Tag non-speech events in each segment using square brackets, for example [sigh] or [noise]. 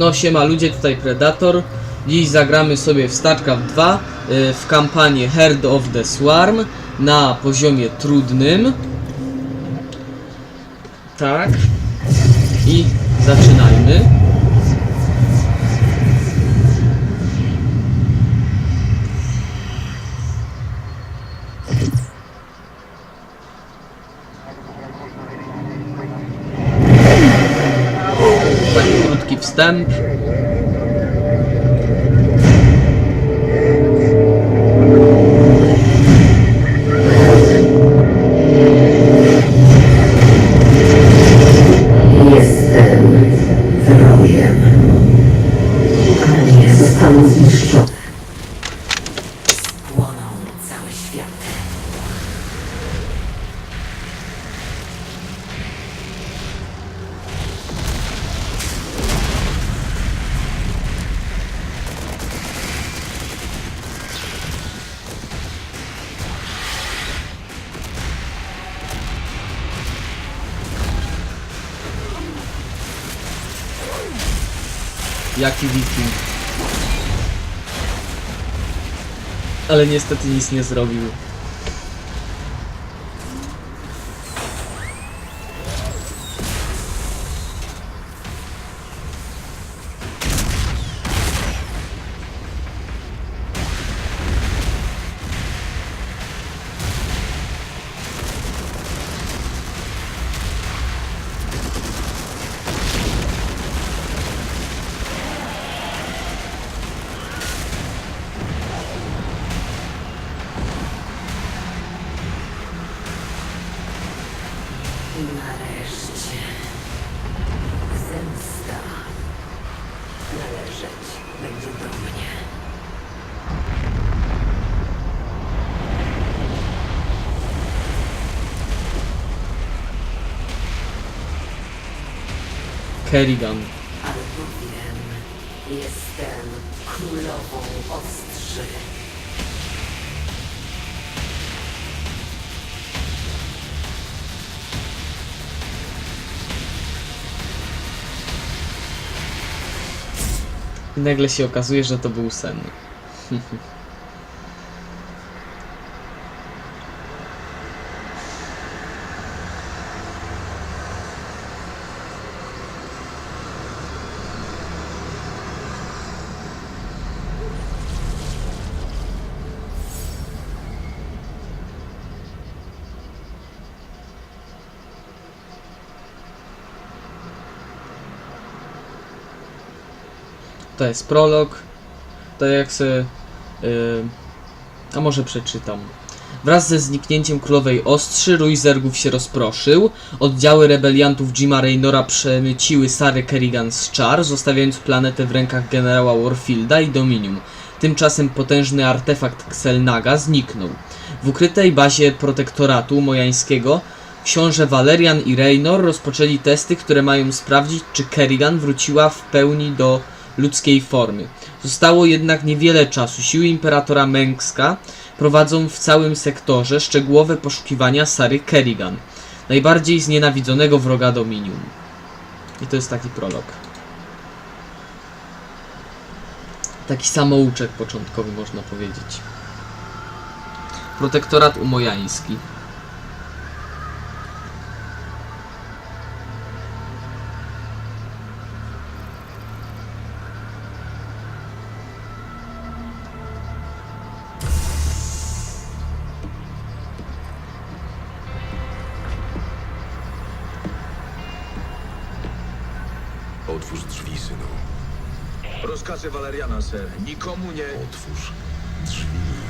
No siema ludzie, tutaj Predator. Dziś zagramy sobie w StarCraft 2 y, w kampanii Herd of the Swarm na poziomie trudnym. Tak. I zaczynajmy. Taki wstęp. Jaki wiking. Ale niestety nic nie zrobił. Zemsta. Należeć będzie do mnie. Kerrigan. Nagle się okazuje, że to był sen. [laughs] To jest prolog. To jak se. Yy, a może przeczytam. Wraz ze zniknięciem królowej Ostrzy, rój zergów się rozproszył. Oddziały rebeliantów Jima Raynora przemyciły Sary Kerrigan z czar, zostawiając planetę w rękach generała Warfielda i Dominium. Tymczasem potężny artefakt Xelnaga zniknął. W ukrytej bazie protektoratu mojańskiego książę Valerian i Raynor rozpoczęli testy, które mają sprawdzić, czy Kerrigan wróciła w pełni do ludzkiej formy. Zostało jednak niewiele czasu. Siły Imperatora Mengska prowadzą w całym sektorze szczegółowe poszukiwania Sary Kerrigan, najbardziej znienawidzonego wroga Dominium. I to jest taki prolog. Taki samouczek początkowy można powiedzieć. Protektorat umojański. Rozkazy Waleriana, ser. Nikomu nie... Otwórz drzwi.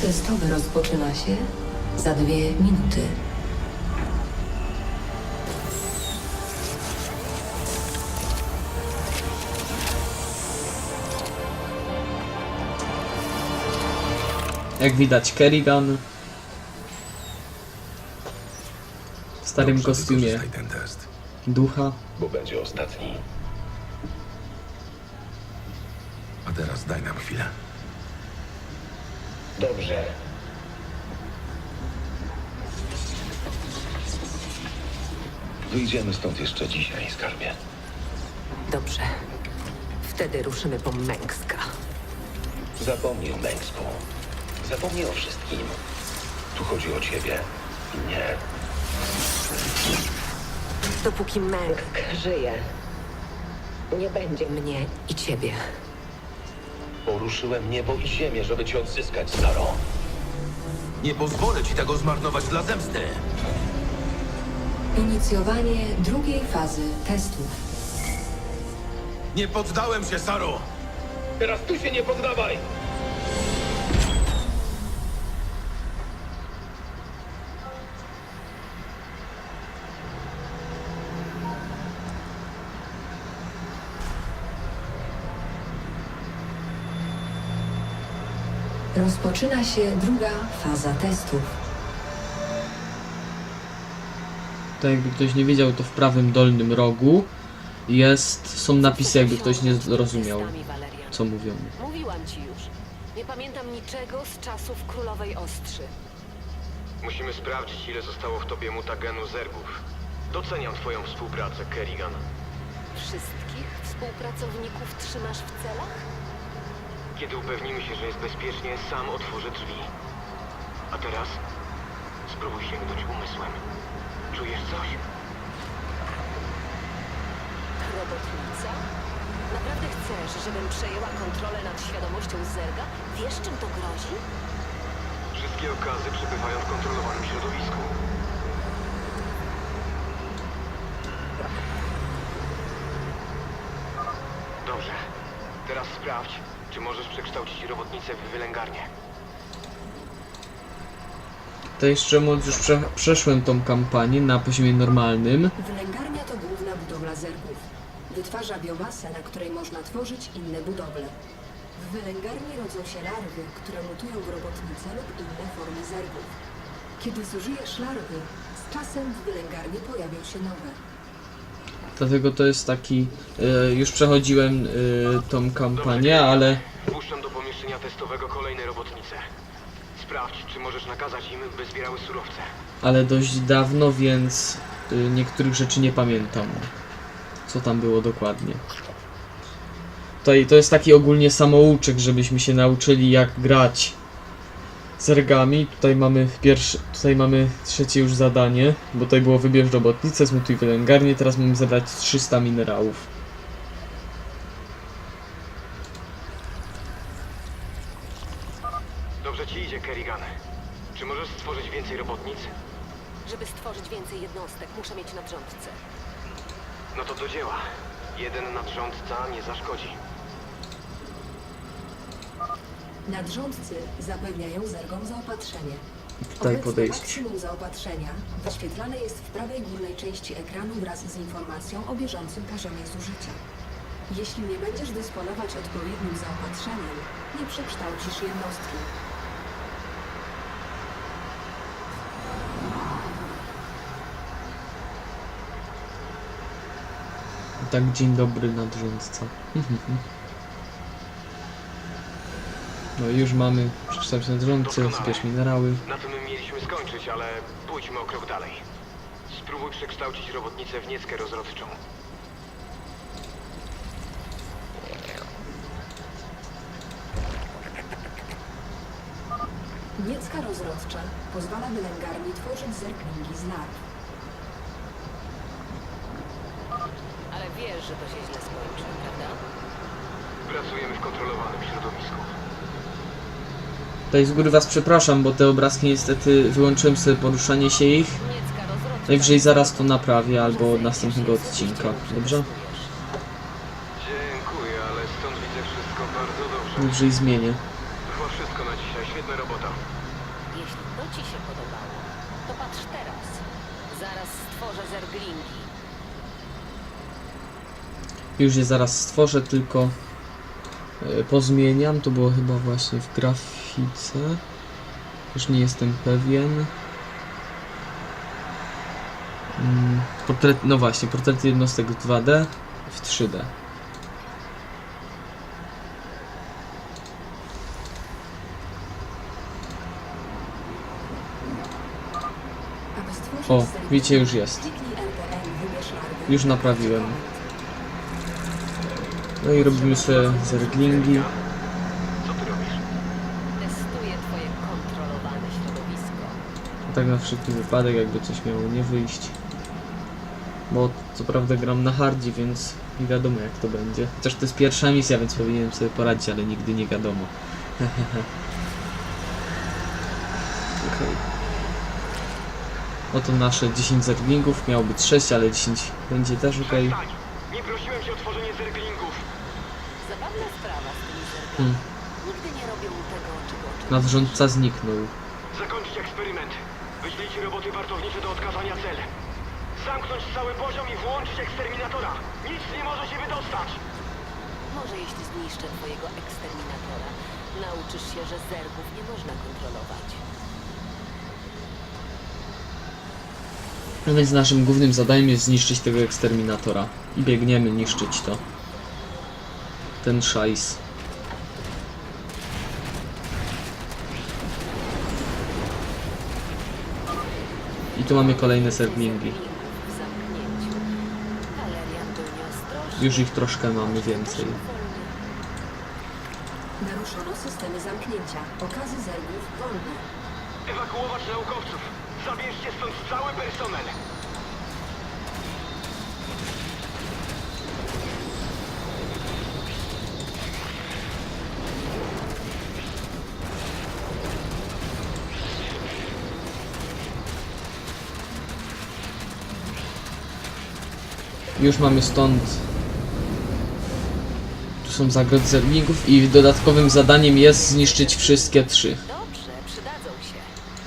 Testowy rozpoczyna się za dwie minuty. Jak widać, Kerrigan w starym Dobrze, kostiumie wykorzystaj ten test, ducha. bo będzie ostatni. A teraz daj nam chwilę. Dobrze. Wyjdziemy stąd jeszcze dzisiaj, skarbie. Dobrze. Wtedy ruszymy po Mengska. Zapomnij o Męsku. Zapomnij o wszystkim. Tu chodzi o ciebie. I Nie. Dopóki Mengsk żyje, nie będzie mnie i ciebie. Poruszyłem niebo i ziemię, żeby cię odzyskać, Saro. Nie pozwolę ci tego zmarnować dla zemsty! Inicjowanie drugiej fazy testów. Nie poddałem się, Saro! Teraz tu się nie poddawaj! Rozpoczyna się druga faza testów. To jakby ktoś nie wiedział, to w prawym dolnym rogu jest, są napisy, jakby ktoś nie zrozumiał, co mówią. Mówiłam ci już. Nie pamiętam niczego z czasów królowej ostrzy. Musimy sprawdzić, ile zostało w tobie mutagenu zergów. Doceniam twoją współpracę, Kerrigan. Wszystkich współpracowników trzymasz w celach? Kiedy upewnimy się, że jest bezpiecznie, sam otworzę drzwi. A teraz spróbuj sięgnąć umysłem. Czujesz coś? Robotnica? Naprawdę chcesz, żebym przejęła kontrolę nad świadomością Zerga? Wiesz, czym to grozi? Wszystkie okazy przebywają w kontrolowanym środowisku. Dobrze. Teraz sprawdź, czy możesz przekształcić robotnicę w wylęgarnię. To jeszcze mówiąc, już prze, przeszłem tą kampanię na poziomie normalnym. Wylęgarnia to główna budowla zergów. Wytwarza biomasę, na której można tworzyć inne budowle. W wylęgarni rodzą się larwy, które mutują w robotnice lub inne formy zergów. Kiedy zużyjesz larwy, z czasem w wylęgarni pojawią się nowe. Dlatego to jest taki. E, już przechodziłem e, tą kampanię, ale Wpuszczam do pomieszczenia testowego kolejne robotnice. Sprawdź, czy możesz nakazać im, by zbierały surowce. ale dość dawno, więc y, niektórych rzeczy nie pamiętam. Co tam było dokładnie. Tutaj to jest taki ogólnie samouczek, żebyśmy się nauczyli jak grać zergami. Tutaj mamy pierwsze, tutaj mamy trzecie już zadanie, bo tutaj było wybierz robotnicę, zmutuj wylęgarnię, teraz mamy zebrać 300 minerałów. Dobrze ci idzie, Kerrigan. Czy możesz stworzyć więcej robotnic? Żeby stworzyć więcej jednostek, muszę mieć nadrządcę. No to do dzieła. Jeden nadrządca nie zaszkodzi. Nadrządcy zapewniają zergom zaopatrzenie. Tutaj podejść. maksimum zaopatrzenia wyświetlane jest w prawej górnej części ekranu wraz z informacją o bieżącym poziomie zużycia. Jeśli nie będziesz dysponować odpowiednim zaopatrzeniem, nie przekształcisz jednostki. Tak, dzień dobry nadrządca. [laughs] No i już mamy przeczytać nadrządcy, zbierz minerały. Na tym mieliśmy skończyć, ale pójdźmy o krok dalej. Spróbuj przekształcić robotnicę w nieckę rozrodczą. Niecka rozrodcza pozwala wylęgarni tworzyć zerklingi z larw. Ale wiesz, że to się źle skończy, prawda? Pracujemy w kontrolowanym środowisku. Tutaj z góry was przepraszam, bo te obrazki niestety wyłączyłem sobie poruszanie się ich. Najwyżej zaraz to naprawię albo od następnego odcinka, dobrze? Dziękuję, ale stąd widzę wszystko bardzo dobrze. Najwyżej zmienię. Chyba wszystko na dzisiaj. Świetna robota. Jeśli to ci się podobało, to patrz teraz. Zaraz stworzę zerglingi. Już je zaraz stworzę, tylko pozmieniam. To było chyba właśnie w grafice. Już nie jestem pewien. Mm, Portret, no właśnie, portrety jednostek w 2D w 3D. Aby stworzyć O, widzicie, już jest. Już naprawiłem. No i robimy sobie zerglingi. Co ty robisz? Testuję twoje kontrolowane środowisko. Tak na wszelki wypadek, jakby coś miało nie wyjść. Bo co prawda gram na hardzie, więc nie wiadomo jak to będzie. Chociaż to jest pierwsza misja, więc powinienem sobie poradzić, ale nigdy nie wiadomo. [laughs] Okej. Oto nasze 10 zerglingów, miało być 6, ale 10 będzie też ok. Nie prosiłem cię o tworzenie zerglingów. Zabawna sprawa z tymi zergami. Hmm. Nigdy nie robią tego, czego oczekują. Nadrządca zniknął. Zakończyć eksperyment. Wyślijcie roboty wartownicze do odkazania cel. Zamknąć cały poziom i włączyć eksterminatora. Nic nie może się wydostać. Może jeśli zniszczę twojego eksterminatora, nauczysz się, że zergów nie można kontrolować. No więc naszym głównym zadaniem jest zniszczyć tego eksterminatora. I biegniemy niszczyć to. Ten szajs. I tu mamy kolejne nieostrożny. Już ich troszkę mamy więcej. Naruszono systemy zamknięcia. Okazy zergów wolne. Ewakuować naukowców. Zabierzcie stąd cały personel. Już mamy stąd. Tu są zagrody zerglingów i dodatkowym zadaniem jest zniszczyć wszystkie trzy. Dobrze, przydadzą się.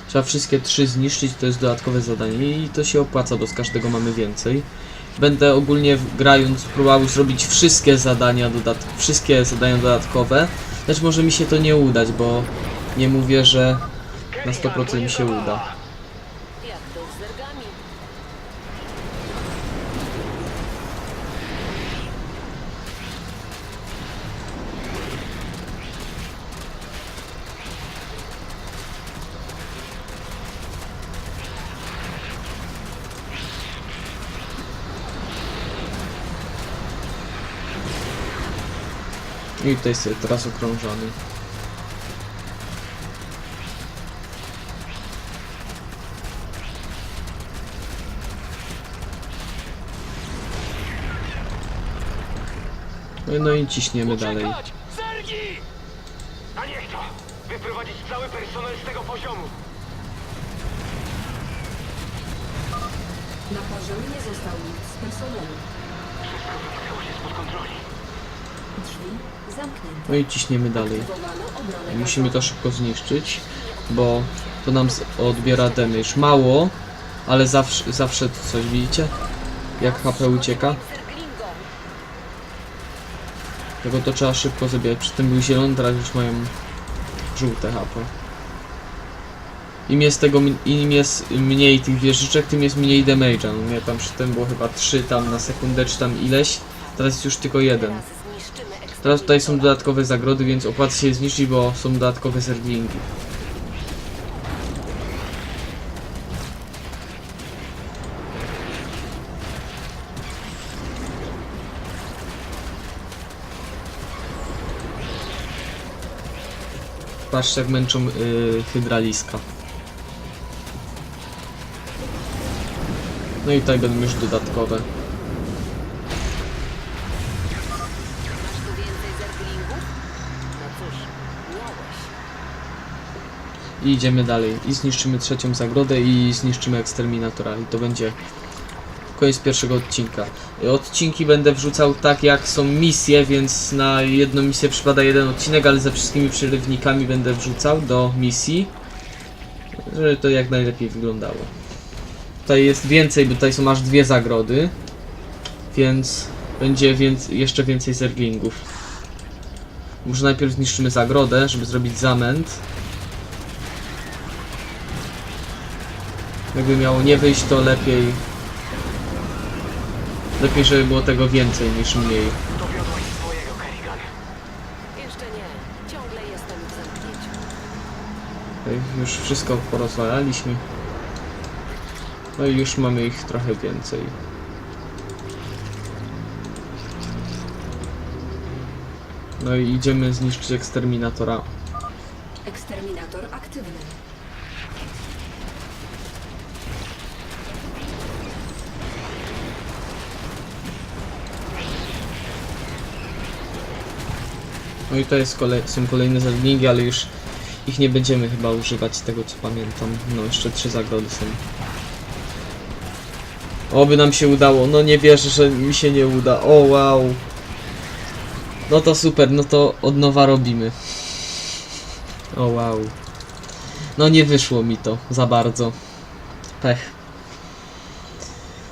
Trzeba wszystkie trzy zniszczyć, to jest dodatkowe zadanie i to się opłaca, bo z każdego mamy więcej. Będę ogólnie grając próbował zrobić wszystkie zadania dodat wszystkie zadania dodatkowe. Lecz może mi się to nie udać, bo nie mówię, że na 100% mi się uda. I tutaj sobie teraz okrążony. No i- No i ciśniemy dalej. Zergi! A niech to! Wyprowadzić cały personel z tego poziomu. Na poziomie nie został nikt z personelu. Wszystko wymknęło się spod kontroli. Drzwi. No i ciśniemy dalej. Musimy to szybko zniszczyć, bo to nam odbiera damage. Mało, ale zawsze, zawsze coś widzicie? Jak HP ucieka? Tego to trzeba szybko zabijać. Przy tym był zielony, teraz już mają żółte HP. Im jest tego, im jest mniej tych wieżyczek, tym jest mniej damage'a. No nie, tam przy tym było chyba 3 tam na sekundę, czy tam ileś. Teraz jest już tylko jeden. Teraz tutaj są dodatkowe zagrody, więc opłaca się zniszczyć, bo są dodatkowe zerglingi. Patrzcie jak męczą yy, hydraliska. No i tutaj będą już dodatkowe. I idziemy dalej. I zniszczymy trzecią zagrodę i zniszczymy eksterminatora. I to będzie koniec pierwszego odcinka. Odcinki będę wrzucał tak jak są misje, więc na jedną misję przypada jeden odcinek, ale ze wszystkimi przerywnikami będę wrzucał do misji, żeby to jak najlepiej wyglądało. Tutaj jest więcej, bo tutaj są aż dwie zagrody, więc będzie więc jeszcze więcej zerglingów. Może najpierw zniszczymy zagrodę, żeby zrobić zamęt. Jakby miało nie wyjść, to lepiej. Lepiej, żeby było tego więcej niż mniej. Dowiodłaś swojego, Kerrigan. Jeszcze nie. Ciągle jestem w zamknięciu. Tutaj już wszystko porozwalaliśmy. No i już mamy ich trochę więcej. No i idziemy zniszczyć eksterminatora. Eksterminator aktywny. No i to jest są kolejne zerglingi, ale już ich nie będziemy chyba używać z tego co pamiętam. No jeszcze trzy zagrody są. Oby nam się udało. No nie wierzę, że mi się nie uda. O wow. No to super, no to od nowa robimy. O wow. No nie wyszło mi to za bardzo. Pech.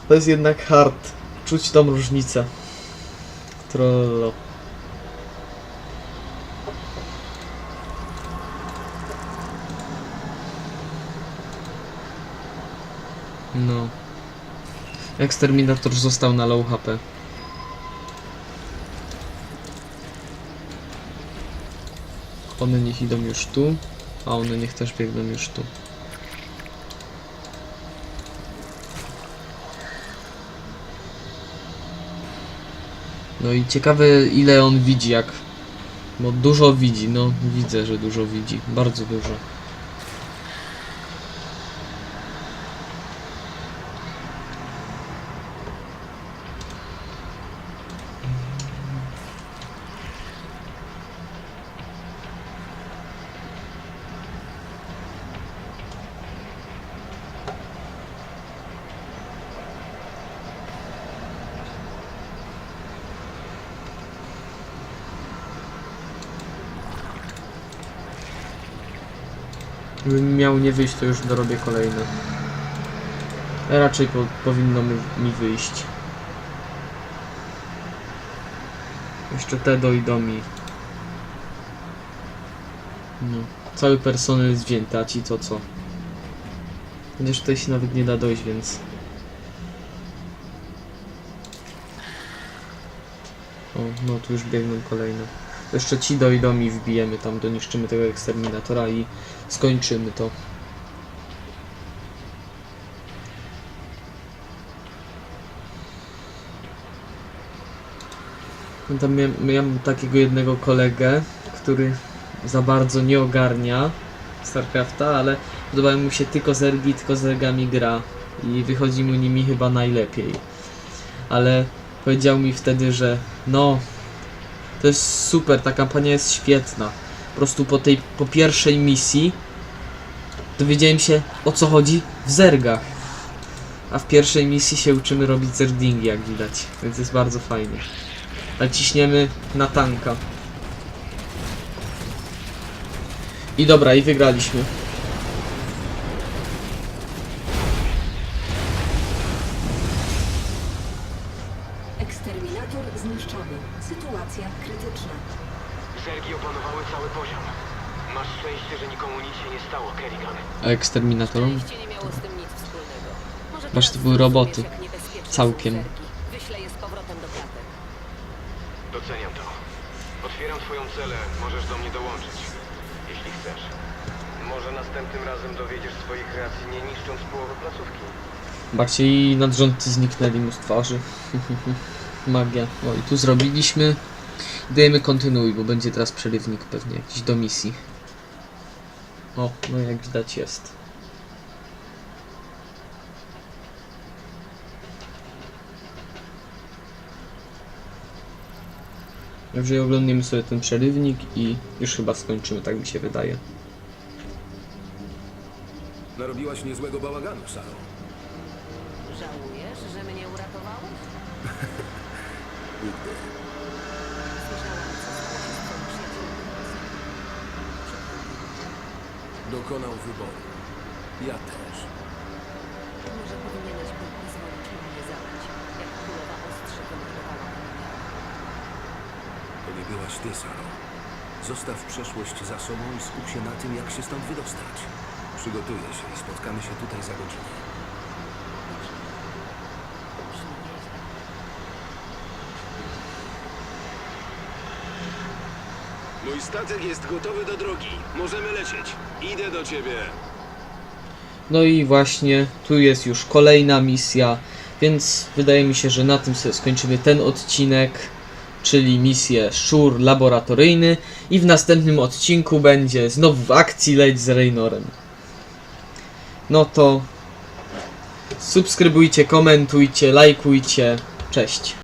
To jest jednak hard. Czuć tą różnicę. Trollo. No. Eksterminator został na low HP. One niech idą już tu, a one niech też biegną już tu. No i ciekawe ile on widzi, jak... Bo dużo widzi, no widzę, że dużo widzi, bardzo dużo. Gdybym miał nie wyjść, to już dorobię kolejne. Raczej po, powinno mi, mi wyjść. Jeszcze te dojdą mi. No. Cały personel wzięty, a ci to co? Chociaż tutaj się nawet nie da dojść, więc... O, no tu już biegną kolejne. Jeszcze ci dojdą i wbijemy tam, doniszczymy tego eksterminatora i skończymy to. No Tam miałem, miałem takiego jednego kolegę, który za bardzo nie ogarnia StarCrafta, ale podobają mu się tylko zergi, tylko zergami gra i wychodzi mu nimi chyba najlepiej. Ale powiedział mi wtedy, że no, to jest super, ta kampania jest świetna. Po prostu po tej, po pierwszej misji dowiedziałem się o co chodzi w zergach. A w pierwszej misji się uczymy robić zerdingi, jak widać, więc jest bardzo fajnie. Naciśniemy na tanka. I dobra, i wygraliśmy. Eksterminator zniszczony. Sytuacja krytyczna. Zergi opanowały cały poziom. Masz szczęście, że nikomu nic się nie stało, Kerrigan. A eksterminatorom? Szczęście nie miało z tym nic wspólnego. Może Masz, teraz to były roboty. zrozumiesz, jak niebezpieczne są Całkiem. zergi. Wyślę je z powrotem do klatek. Doceniam to. Otwieram twoją celę, możesz do mnie dołączyć. Jeśli chcesz. Może następnym razem dowiedziesz swoich racji, nie niszcząc połowy placówki. Baczcie i nadrządcy zniknęli mu z twarzy. [laughs] Magia. O i tu zrobiliśmy. Dajemy kontynuuj, bo będzie teraz przerywnik pewnie jakiś do misji. O, no jak widać jest. Także oglądniemy sobie ten przerywnik i już chyba skończymy, tak mi się wydaje. Narobiłaś niezłego bałaganu, Saro. Żałujesz, że mnie uratowałeś? [laughs] Nigdy. Słyszałam, co stało się z twoim przyjacielem. Dokonał wyboru. Ja też. Może powinieneś był pozwolić mi mnie zabić, jak królowa ostrze wymordowała mnie. To nie byłaś ty, Saro. Zostaw przeszłość za sobą i skup się na tym, jak się stąd wydostać. Przygotuję się i spotkamy się tutaj za godzinę. Mój statek jest gotowy do drogi. Możemy lecieć. Idę do ciebie. No i właśnie tu jest już kolejna misja, więc wydaje mi się, że na tym sobie skończymy ten odcinek, czyli misję Szczur laboratoryjny i w następnym odcinku będzie znowu w akcji leć z Reynorem. No to subskrybujcie, komentujcie, lajkujcie. Cześć.